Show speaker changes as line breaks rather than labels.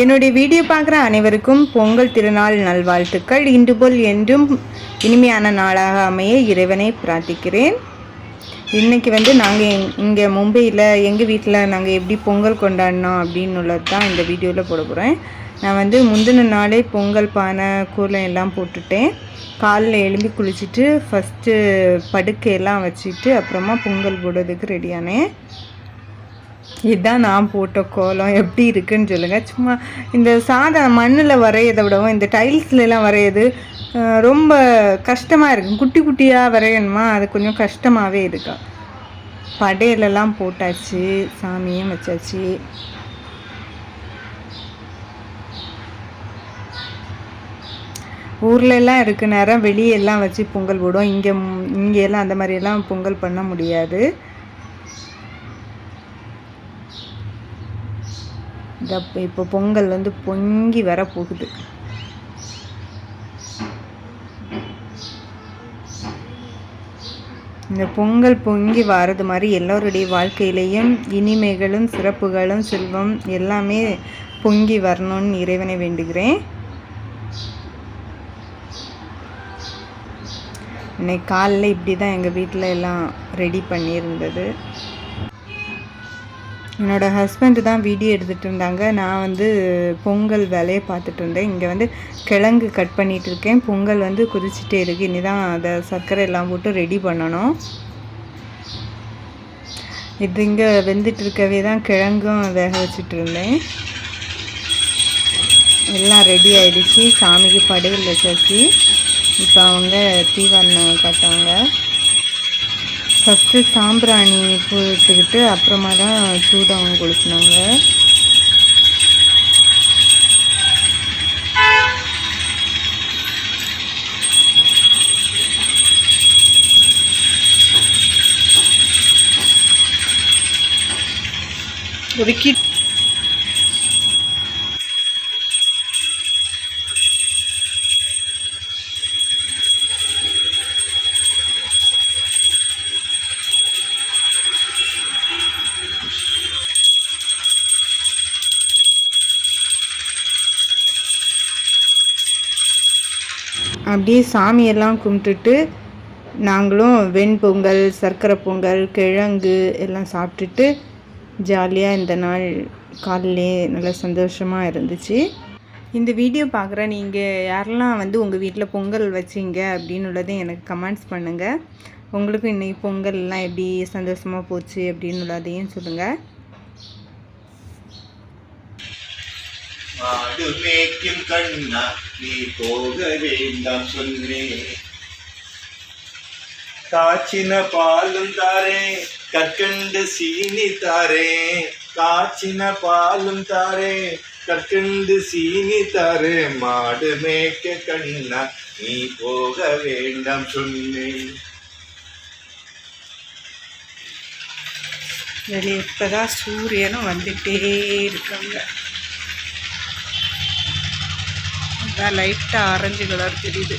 என்னுடைய வீடியோ பார்க்குற அனைவருக்கும் பொங்கல் திருநாள் நல்வாழ்த்துக்கள். இன்று போல் என்றும் இனிமையான நாளாக அமைய இறைவனை பிரார்த்திக்கிறேன். இன்றைக்கி வந்து நாங்கள் இங்கே மும்பையில் எங்கள் வீட்டில் நாங்கள் எப்படி பொங்கல் கொண்டாடினோம் அப்படின்னு உள்ளது தான் இந்த வீடியோவில் போட போகிறேன் நான் வந்து முந்தின நாளே பொங்கல் பானை கூலம் எல்லாம் போட்டுட்டேன். காலில் எழும்பி குளிச்சுட்டு ஃபஸ்ட்டு படுக்கையெல்லாம் வச்சுட்டு அப்புறமா பொங்கல் போடுறதுக்கு ரெடியானேன் இதுதான் நான் போட்ட கோலம். எப்படி இருக்குன்னு சொல்லுங்கள் சும்மா இந்த சாதா மண்ணில் வரையதை விடவும் இந்த டைல்ஸ்லலாம் வரையது ரொம்ப கஷ்டமாக இருக்கும் குட்டி குட்டியாக வரையணுமா? அது கொஞ்சம் கஷ்டமாகவே இருக்கும் படையிலலாம் போட்டாச்சு. சாமியும் வச்சாச்சு. ஊர்ல எல்லாம் இருக்க நேரம் வெளியெல்லாம் வச்சு பொங்கல் போடுவோம். இங்கே இங்கேயெல்லாம் அந்த மாதிரியெல்லாம் பொங்கல் பண்ண முடியாது. இந்த இப்போ பொங்கல் வந்து பொங்கி வர போகுது. இந்த பொங்கல் பொங்கி வர்றது மாதிரி எல்லோருடைய வாழ்க்கையிலையும் இனிமைகளும் சிறப்புகளும் செல்வம் எல்லாமே பொங்கி வரணும்னு இறைவனை வேண்டுகிறேன். இன்னைக்கு காலைல இப்படி தான் எங்கள் வீட்டில் எல்லாம் ரெடி பண்ணியிருந்தது. என்னோட ஹஸ்பண்டு தான் வீடியோ எடுத்துகிட்டு இருந்தாங்க. நான் வந்து பொங்கல் வேலையை பார்த்துட்டு இருந்தேன். இங்கே வந்து கிழங்கு கட் பண்ணிகிட்டு இருக்கேன். பொங்கல் வந்து குதிச்சுட்டே இருக்கு. இனி தான் அதை சர்க்கரை எல்லாம் போட்டு ரெடி பண்ணணும். இது இங்கே வெந்துட்டு இருக்கவே தான் கிழங்கும் வேக வச்சுட்டு இருந்தேன். எல்லாம் ரெடி ஆயிடுச்சு. சாமிக்கு படையில் வச்சாச்சு. இப்போ அவங்க தீவாரணம் காட்டாங்க ஃபஸ்ட்டு சாம்பிராணி போட்டுக்கிட்டு அப்புறமா தான் சூடம் கொளுத்துனாங்க. ஒதுக்கி அப்படியே சாமியெல்லாம் கும்பிட்டுட்டு நாங்களும் வெண்பொங்கல் சர்க்கரை பொங்கல் கிழங்கு எல்லாம் சாப்பிட்டுட்டு ஜாலியாக இந்த நாள் காலையிலே நல்லா சந்தோஷமாக இருந்துச்சு. இந்த வீடியோ பார்க்குற நீங்கள் யாரெல்லாம் வந்து உங்கள் வீட்டில் பொங்கல் வச்சீங்க அப்படின்னு உள்ளதை எனக்கு கமெண்ட்ஸ் பண்ணுங்கள் உங்களுக்கும் இன்றைக்கி பொங்கல்லாம் எப்படி சந்தோஷமாக போச்சு அப்படின்னு உள்ளதையும் சொல்லுங்கள்
மேய்க்கும் கண்ணா நீ போக வேண்டாம் சொன்னேன் காய்ச்சின பாலும் தாரே கற்கண்டு சீனி தாரே காய்ச்சின பாலும் தாரே கற்கண்டு சீனி தாரே மாடு மேய்க்க கண்ணா நீ போக வேண்டாம் சொன்னேன்.
வெளியே இப்போதான் சூரியனும் வந்துட்டே இருக்காங்க. அதான் லைட்டாக ஆரஞ்சு கலர் தெரியுது.